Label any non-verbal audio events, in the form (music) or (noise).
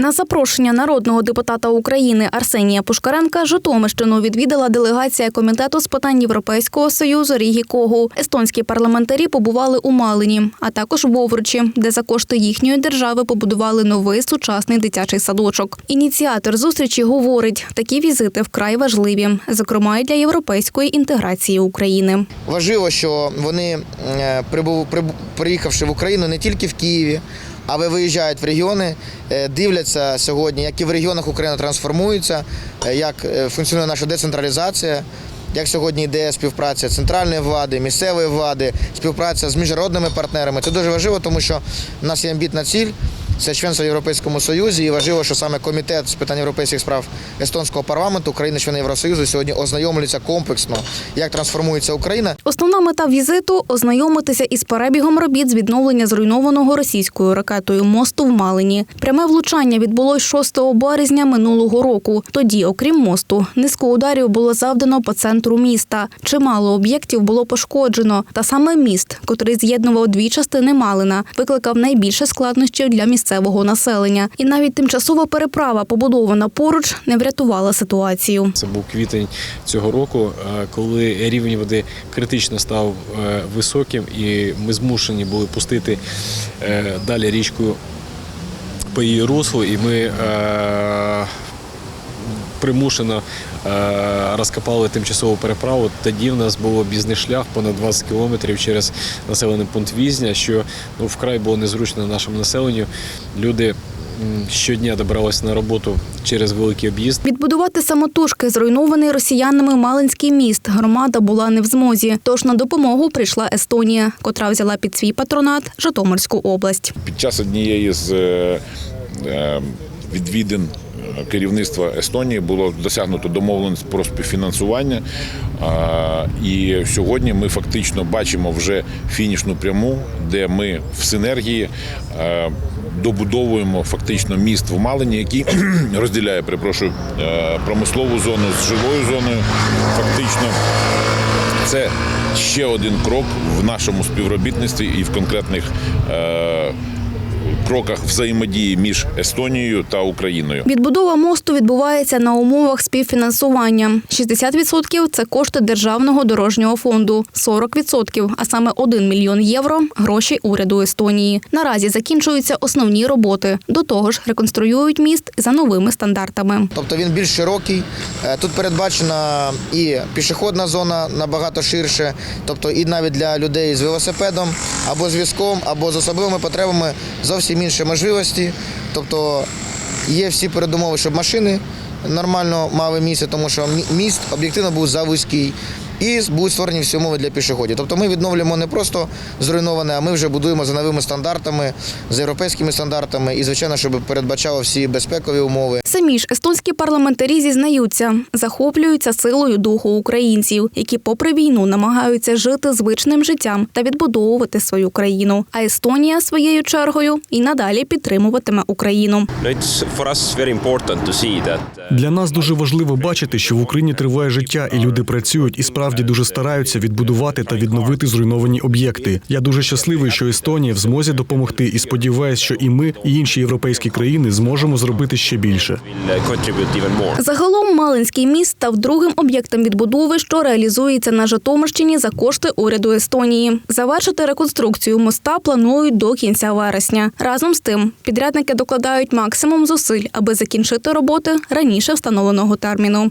На запрошення народного депутата України Арсенія Пушкаренка Житомирщину відвідала делегація комітету з питань Європейського союзу Рігі Когу. Естонські парламентарі побували у Малині, а також в Овручі, де за кошти їхньої держави побудували новий сучасний дитячий садочок. Ініціатор зустрічі говорить, такі візити вкрай важливі, зокрема і для європейської інтеграції України. Важливо, що вони, е, приїхавши в Україну не тільки в Києві, але виїжджають в регіони, е, дивляться сьогодні, як і в регіонах Україна трансформується, е, як е, функціонує наша децентралізація. Як сьогодні йде співпраця центральної влади, місцевої влади, співпраця з міжнародними партнерами. Це дуже важливо, тому що в нас є амбітна ціль. Це членство в Європейському Союзі, і важливо, що саме комітет з питань європейських справ естонського парламенту країни члени Євросоюзу сьогодні ознайомлюються комплексно, як трансформується Україна Основна мета візиту ознайомитися із перебігом робіт з відновлення зруйнованого російською ракетою мосту в Малині. Пряме влучання відбулось 6 березня минулого року. Тоді, окрім мосту, низку ударів було завдано по центру міста. Чимало об'єктів було пошкоджено. Та саме міст, котрий з'єднував дві частини Малина, викликав найбільше складнощів для місцевого населення. І навіть тимчасова переправа, побудована поруч, не врятувала ситуацію. Це був квітень цього року, е, коли рівень води критично став е, високим, і ми змушені були пустити е, далі річку по її руслу, і ми примушено е, розкопали тимчасову переправу. Тоді в нас був об'їзний шлях понад 20 кілометрів через населений пункт Візня, що ну, вкрай було незручно нашому населенню. Люди щодня добиралися на роботу через великий об'їзд. Відбудувати самотужки зруйнований росіянами Малинський міст громада була не в змозі. Тож на допомогу прийшла Естонія, котра взяла під свій патронат Житомирську область. Під час однієї з е, е, відвідин керівництва Естонії було досягнуто домовленість про співфінансування. І сьогодні ми фактично бачимо вже фінішну пряму, де ми в синергії добудовуємо фактично міст в Малині, який (clears throat) розділяє, перепрошую, е, промислову зону з жилою зоною. Фактично це ще один крок в нашому співробітництві і в конкретних е, кроках взаємодії між Естонією та Україною. Відбудова мосту відбувається на умовах співфінансування. 60% – це кошти державного дорожнього фонду, 40%, а саме 1 мільйон євро – гроші уряду Естонії. Наразі закінчуються основні роботи. До того ж, реконструюють міст за новими стандартами. Тобто він більш широкий. Е, Тут передбачена і пішохідна зона набагато ширше, тобто і навіть для людей з велосипедом або з візком, або з особливими потребами зовсім інші можливості. Тобто є всі передумови, щоб машини нормально мали місце, тому що міст об'єктивно був завузький. І будуть створені всі умови для пішоходів. Тобто ми відновлюємо не просто зруйноване, а ми вже будуємо за новими стандартами, за європейськими стандартами і, звичайно, щоб передбачало всі безпекові умови. Самі ж естонські парламентарі зізнаються, захоплюються силою духу українців, які, попри війну, намагаються жити звичним життям та відбудовувати свою країну. А Естонія своєю чергою і надалі підтримуватиме Україну. No, it's for us very important to see that uh, Для нас дуже важливо бачити, що в Україні триває життя, і люди працюють і справді дуже стараються відбудувати та відновити зруйновані об'єкти. Я дуже щасливий, що Естонія в змозі допомогти, і сподіваюся, що і ми, і інші європейські країни зможемо зробити ще більше. Загалом Малинський міст став другим об'єктом відбудови, що реалізується на Житомирщині за кошти уряду Естонії. Завершити реконструкцію моста планують до кінця вересня. Разом з тим, підрядники докладають максимум зусиль, аби закінчити роботи раніше встановленого терміну.